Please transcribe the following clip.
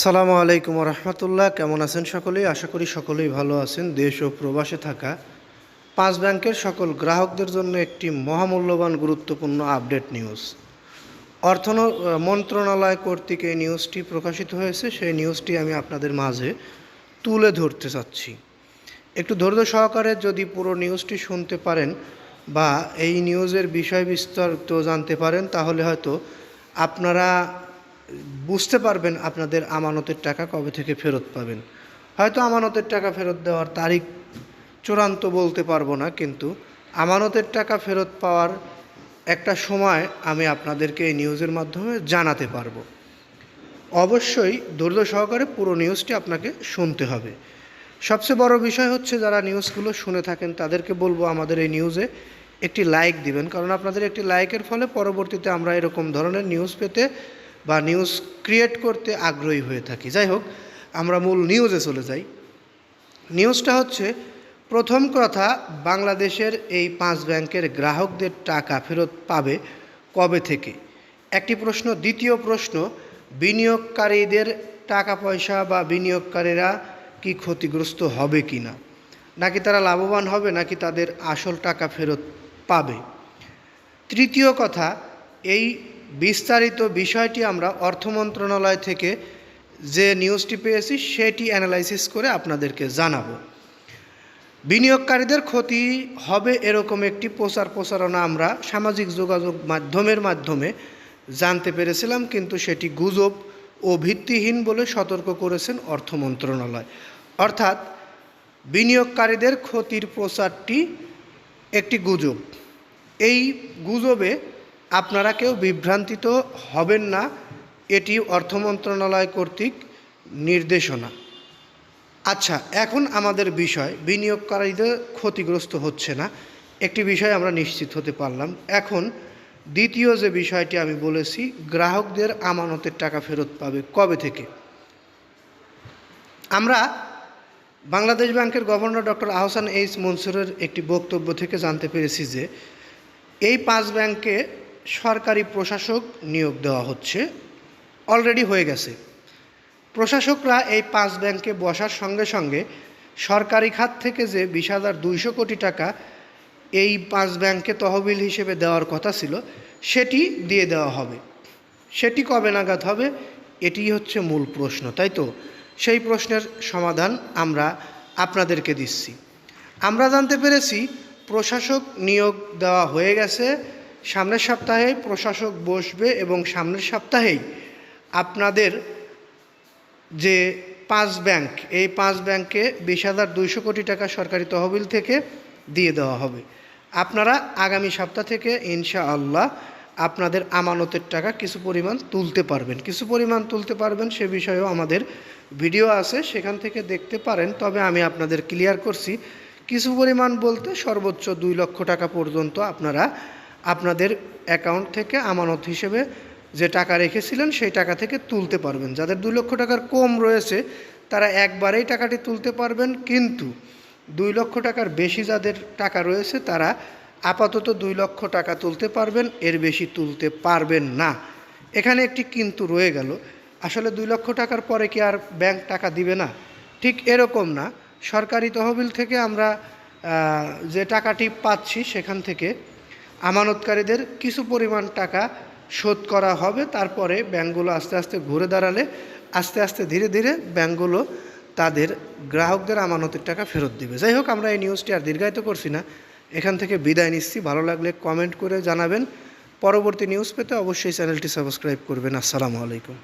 সালামু আলাইকুম রহমতুল্লাহ কেমন আছেন সকলেই? আশা করি সকলেই ভালো আছেন। দেশ ও প্রবাসে থাকা পাঁচ ব্যাংকের সকল গ্রাহকদের জন্য একটি মহামূল্যবান, গুরুত্বপূর্ণ আপডেট নিউজ। অর্থ মন্ত্রণালয় কর্তৃক এই নিউজটি প্রকাশিত হয়েছে। সেই নিউজটি আমি আপনাদের মাঝে তুলে ধরতে চাচ্ছি। একটু ধৈর্য সহকারে যদি পুরো নিউজটি শুনতে পারেন বা এই নিউজের বিষয় বিস্তারিত জানতে পারেন, তাহলে হয়তো আপনারা বুঝতে পারবেন আপনাদের আমানতের টাকা কবে থেকে ফেরত পাবেন। হয়তো আমানতের টাকা ফেরত দেওয়ার তারিখ চূড়ান্ত বলতে পারব না, কিন্তু আমানতের টাকা ফেরত পাওয়ার একটা সময় আমি আপনাদেরকে এই নিউজের মাধ্যমে জানাতে পারব। অবশ্যই ধৈর্য সহকারে পুরো নিউজটি আপনাকে শুনতে হবে। সবচেয়ে বড় বিষয় হচ্ছে যারা নিউজগুলো শুনে থাকেন, তাদেরকে বলব আমাদের এই নিউজে একটি লাইক দিবেন। কারণ আপনাদের একটি লাইকের ফলে পরবর্তীতে আমরা এরকম ধরনের নিউজ পেতে বা নিউজ ক্রিয়েট করতে আগ্রহী হয়ে থাকি। যাই হোক, আমরা মূল নিউজে চলে যাই। নিউজটা হচ্ছে, প্রথম কথা, বাংলাদেশের এই পাঁচ ব্যাংকের গ্রাহকদের টাকা ফেরত পাবে কবে থেকে? একটি প্রশ্ন। দ্বিতীয় প্রশ্ন, বিনিয়োগকারীদের টাকা পয়সা বা বিনিয়োগকারীরা কি ক্ষতিগ্রস্ত হবে কি না নাকি তারা লাভবান হবে, নাকি তাদের আসল টাকা ফেরত পাবে? তৃতীয় কথা, এই বিস্তারিত বিষয়টি আমরা অর্থ মন্ত্রণালয় থেকে যে নিউজটি পেয়েছি, সেটি অ্যানালাইসিস করে আপনাদেরকে জানাব। বিনিয়োগকারীদের ক্ষতি হবে এরকম একটি প্রচার প্রচারণা আমরা সামাজিক যোগাযোগ মাধ্যমের মাধ্যমে জানতে পেরেছিলাম, কিন্তু সেটি গুজব ও ভিত্তিহীন বলে সতর্ক করেছেন অর্থ মন্ত্রণালয়। অর্থাৎ বিনিয়োগকারীদের ক্ষতির প্রচারটি একটি গুজব। এই গুজবে আপনারা কেউ বিভ্রান্তিত হবেন না, এটি অর্থ মন্ত্রণালয় কর্তৃক নির্দেশনা। আচ্ছা এখন আমাদের বিষয়, বিনিয়োগকারীদের ক্ষতিগ্রস্ত হচ্ছে না, একটি বিষয় আমরা নিশ্চিত হতে পারলাম। এখন দ্বিতীয় যে বিষয়টি আমি বলেছি, গ্রাহকদের আমানতের টাকা ফেরত পাবে কবে থেকে? আমরা বাংলাদেশ ব্যাংকের গভর্নর ডক্টর আহসান এইচ মনসুরের একটি বক্তব্য থেকে জানতে পেরেছি যে, এই পাঁচ ব্যাংকে সরকারি প্রশাসক নিয়োগ দেওয়া হচ্ছে। অলরেডি হয়ে গেছে। প্রশাসকরা এই পাঁচ ব্যাংকে বসার সঙ্গে সঙ্গে সরকারি খাত থেকে যে বিশ হাজার দুইশো কোটি টাকা এই পাঁচ ব্যাংকে তহবিল হিসেবে দেওয়ার কথা ছিল, সেটি দিয়ে দেওয়া হবে। সেটি কবে নাগাদ হবে এটি হচ্ছে মূল প্রশ্ন, তাই তো? সেই প্রশ্নের সমাধান আমরা আপনাদেরকে দিচ্ছি। আমরা জানতে পেরেছি, প্রশাসক নিয়োগ দেওয়া হয়ে গেছে সামনের সপ্তাহে প্রশাসক বসবে এবং সামনের সপ্তাহেই আপনাদের যে পাঁচ ব্যাংক, এই পাঁচ ব্যাংকে বিশ হাজার দুইশো কোটি টাকা সরকারি তহবিল থেকে দিয়ে দেওয়া হবে। আপনারা আগামী সপ্তাহ থেকে ইনশা আল্লাহ আপনাদের আমানতের টাকা কিছু পরিমাণ তুলতে পারবেন। কিছু পরিমাণ তুলতে পারবেন, সে বিষয়েও আমাদের ভিডিও আছে, সেখান থেকে দেখতে পারেন। তবে আমি আপনাদের ক্লিয়ার করছি, কিছু পরিমাণ বলতে সর্বোচ্চ দুই লক্ষ টাকা পর্যন্ত আপনারা আপনাদের অ্যাকাউন্ট থেকে আমানত হিসেবে যে টাকা রেখেছিলেন সেই টাকা থেকে তুলতে পারবেন। যাদের দুই লক্ষ টাকার কম রয়েছে, তারা একবারেই টাকাটি তুলতে পারবেন, কিন্তু দুই লক্ষ টাকার বেশি যাদের টাকা রয়েছে, তারা আপাতত দুই লক্ষ টাকা তুলতে পারবেন, এর বেশি তুলতে পারবেন না। এখানে একটি কিন্তু রয়ে গেল। আসলে দুই লক্ষ টাকার পরে কি আর ব্যাংক টাকা দিবে না? ঠিক এরকম না। সরকারি তহবিল থেকে আমরা যে টাকাটি পাচ্ছি, সেখান থেকে আমানতকারীদের কিছু পরিমাণ টাকা শোধ করা হবে, তারপরে ব্যাঙ্কগুলো আস্তে আস্তে ঘুরে দাঁড়ালে আস্তে আস্তে ধীরে ধীরে ব্যাঙ্কগুলো তাদের গ্রাহকদের আমানতের টাকা ফেরত দিবে। যাই হোক, আমরা এই নিউজটি আর দীর্ঘায়িত করছি না। এখান থেকে বিদায় নিচ্ছি। ভালো লাগলে কমেন্ট করে জানাবেন। পরবর্তী নিউজ পেতে অবশ্যই চ্যানেলটি সাবস্ক্রাইব করবেন। আসসালামু আলাইকুম।